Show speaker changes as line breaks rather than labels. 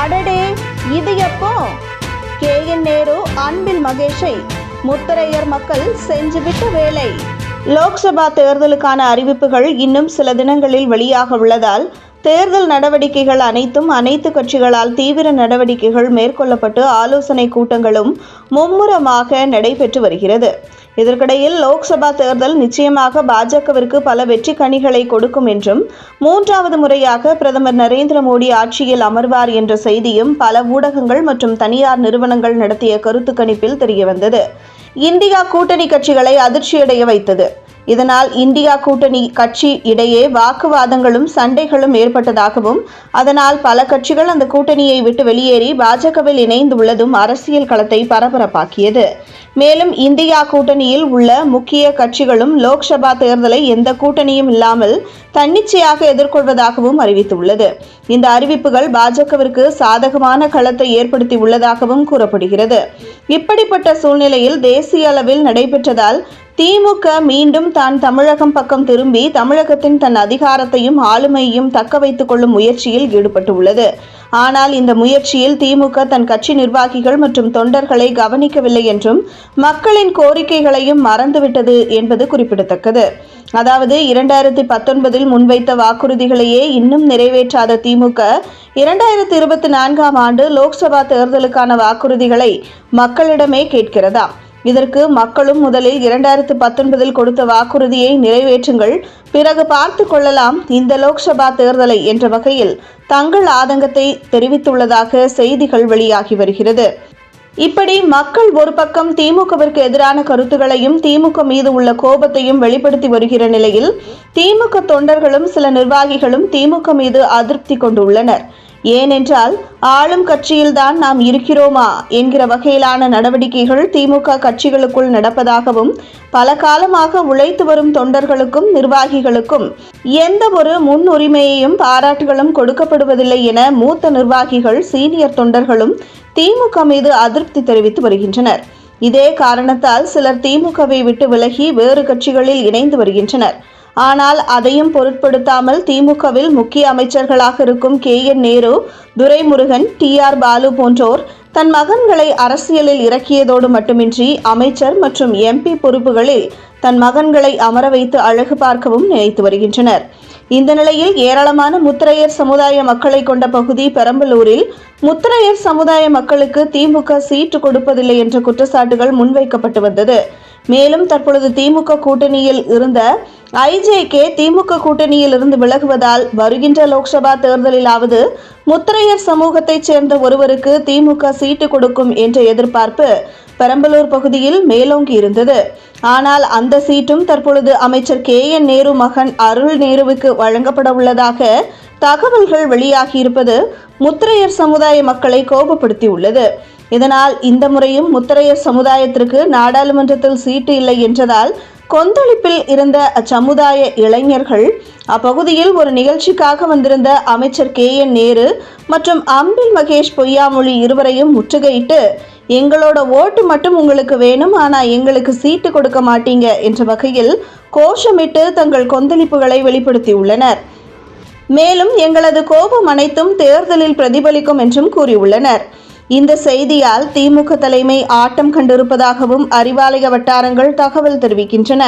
அடடே இது எப்போ? கே. என். நேரு அன்பில் மகேஷை முத்தரையர் மக்கள் செஞ்சுவிட்ட வேலை. லோக்சபா தேர்தலுக்கான அறிவிப்புகள் இன்னும் சில தினங்களில் வெளியாக உள்ளதால் தேர்தல் நடவடிக்கைகள் அனைத்தும் அனைத்து கட்சிகளால் தீவிர நடவடிக்கைகள் மேற்கொள்ளப்பட்டு ஆலோசனை கூட்டங்களும் மும்முரமாக நடைபெற்று வருகிறது. இதற்கிடையில் லோக்சபா தேர்தல் நிச்சயமாக பாஜகவிற்கு பல வெற்றி கனிகளை கொடுக்கும் என்றும் மூன்றாவது முறையாக பிரதமர் நரேந்திர மோடி ஆட்சியில் அமர்வார் என்ற செய்தியும் பல ஊடகங்கள் மற்றும் தனியார் நிறுவனங்கள் நடத்திய கருத்து கணிப்பில் தெரியவந்தது. இந்தியா கூட்டணி கட்சிகளை அதிர்ச்சியடைய வைத்தது. இதனால் இந்தியா கூட்டணி கட்சி இடையே வாக்குவாதங்களும் சண்டைகளும் ஏற்பட்டதாகவும் அதனால் பல கட்சிகள் அந்த கூட்டணியை விட்டு வெளியேறி பாஜகவில் இணைந்துள்ளதும் அரசியல் களத்தை பரபரப்பாக்கியது. மேலும் இந்தியா கூட்டணியில் உள்ள முக்கிய கட்சிகளும் லோக்சபா தேர்தலை எந்த கூட்டணியும் இல்லாமல் தன்னிச்சையாக எதிர்கொள்வதாகவும் அறிவித்துள்ளது. இந்த அறிவிப்புகள் பாஜகவிற்கு சாதகமான களத்தை ஏற்படுத்தி உள்ளதாகவும் கூறப்படுகிறது. இப்படிப்பட்ட சூழ்நிலையில் தேசிய அளவில் நடைபெற்றதால் திமுக மீண்டும் தான் தமிழகம் பக்கம் திரும்பி தமிழகத்தின் தன் அதிகாரத்தையும் ஆளுமையையும் தக்க வைத்துக் கொள்ளும் முயற்சியில் ஈடுபட்டுள்ளது. ஆனால் இந்த முயற்சியில் திமுக தன் கட்சி நிர்வாகிகள் மற்றும் தொண்டர்களை கவனிக்கவில்லை என்றும் மக்களின் கோரிக்கைகளையும் மறந்துவிட்டது என்பது குறிப்பிடத்தக்கது. அதாவது இரண்டாயிரத்தி பத்தொன்பதில் முன்வைத்த வாக்குறுதிகளையே இன்னும் நிறைவேற்றாத திமுக இரண்டாயிரத்தி இருபத்தி நான்காம் ஆண்டு லோக்சபா தேர்தலுக்கான வாக்குறுதிகளை மக்களிடமே கேட்கிறதா? இதற்கு மக்களும் முதலில் இரண்டாயிரத்து பத்தொன்பதில் கொடுத்த வாக்குறுதியை நிறைவேற்றுங்கள் பிறகு பார்த்து கொள்ளலாம் இந்த லோக்சபா தேர்தலை என்ற வகையில் தங்கள் ஆதங்கத்தை தெரிவித்துள்ளதாக செய்திகள் வெளியாகி வருகிறது. இப்படி மக்கள் ஒரு பக்கம் திமுகவிற்கு எதிரான கருத்துகளையும் திமுக மீது உள்ள கோபத்தையும் வெளிப்படுத்தி வருகிற நிலையில் திமுக தொண்டர்களும் சில நிர்வாகிகளும் திமுக மீது அதிருப்தி கொண்டுள்ளனர். ஏனென்றால் ஆளும் கட்சியில்தான் நாம் இருக்கிறோமா என்கிற வகையிலான நடவடிக்கைகள் திமுக கட்சிகளுக்குள் நடப்பதாகவும் பல காலமாக உழைத்து வரும் தொண்டர்களுக்கும் நிர்வாகிகளுக்கும் எந்த ஒரு முன்னுரிமையையும் பாராட்டுகளும் கொடுக்கப்படுவதில்லை என மூத்த நிர்வாகிகள் சீனியர் தொண்டர்களும் திமுக மீது அதிருப்தி தெரிவித்து வருகின்றனர். இதே காரணத்தால் சிலர் திமுகவை விட்டு விலகி வேறு கட்சிகளில் இணைந்து வருகின்றனர். ஆனால் அதையும் பொருட்படுத்தாமல் திமுகவில் முக்கிய அமைச்சர்களாக இருக்கும் K N Nehru Duraimurugan T R Baalu போன்றோர் தன் மகன்களை அரசியலில் இறக்கியதோடு மட்டுமின்றி அமைச்சர் மற்றும் எம்பி பொறுப்புகளில் தன் மகன்களை அமர வைத்து அழகு பார்க்கவும் நினைத்து வருகின்றனர். இந்த நிலையில் ஏராளமான முத்திரையர் சமுதாய மக்களை கொண்ட பகுதி பெரம்பலூரில் முத்திரையர் சமுதாய மக்களுக்கு திமுக சீட்டு கொடுப்பதில்லை என்ற குற்றச்சாட்டுகள் முன்வைக்கப்பட்டு வந்தது. மேலும் தற்பொழுது திமுக கூட்டணியில் இருந்த ஐஜேகே திமுக கூட்டணியில் இருந்து விலகுவதால் வருகின்ற லோக்சபா தேர்தலிலாவது முத்திரையர் சமூகத்தைச் சேர்ந்த ஒருவருக்கு திமுக சீட்டு கொடுக்கும் என்ற எதிர்பார்ப்பு பெரம்பலூர் பகுதியில் மேலோங்கி இருந்தது. ஆனால் அந்த சீட்டும் தற்பொழுது அமைச்சர் கே என் நேரு மகன் அருள் நேருவுக்கு வழங்கப்பட உள்ளதாக தகவல்கள் வெளியாகியிருப்பது முத்திரையர் சமுதாய மக்களை கோபப்படுத்தியுள்ளது. இதனால் இந்த முறையும் முத்திரையர் சமுதாயத்திற்கு நாடாளுமன்றத்தில் சீட்டு இல்லை என்றதால் கொந்தளிப்பில் இருந்த அச்சமுதாய இளைஞர்கள் அப்பகுதியில் ஒரு நிகழ்ச்சிக்காக வந்திருந்த அமைச்சர் கே. என். நேரு மற்றும் அம்பில் மகேஷ் பொய்யாமொழி இருவரையும் முற்றுகையிட்டு எங்களோட ஓட்டு மட்டும் உங்களுக்கு வேணும் ஆனால் எங்களுக்கு சீட்டு கொடுக்க மாட்டீங்க என்ற வகையில் கோஷமிட்டு தங்கள் கொந்தளிப்புகளை வெளிப்படுத்தியுள்ளனர். மேலும் எங்களது கோபம் அனைத்தும் தேர்தலில் பிரதிபலிக்கும் என்றும் கூறியுள்ளனர். இந்த செய்தியால் திமுக தலைமை ஆட்டம் கண்டிருப்பதாகவும் அறிவாலய வட்டாரங்கள் தகவல் தெரிவிக்கின்றன.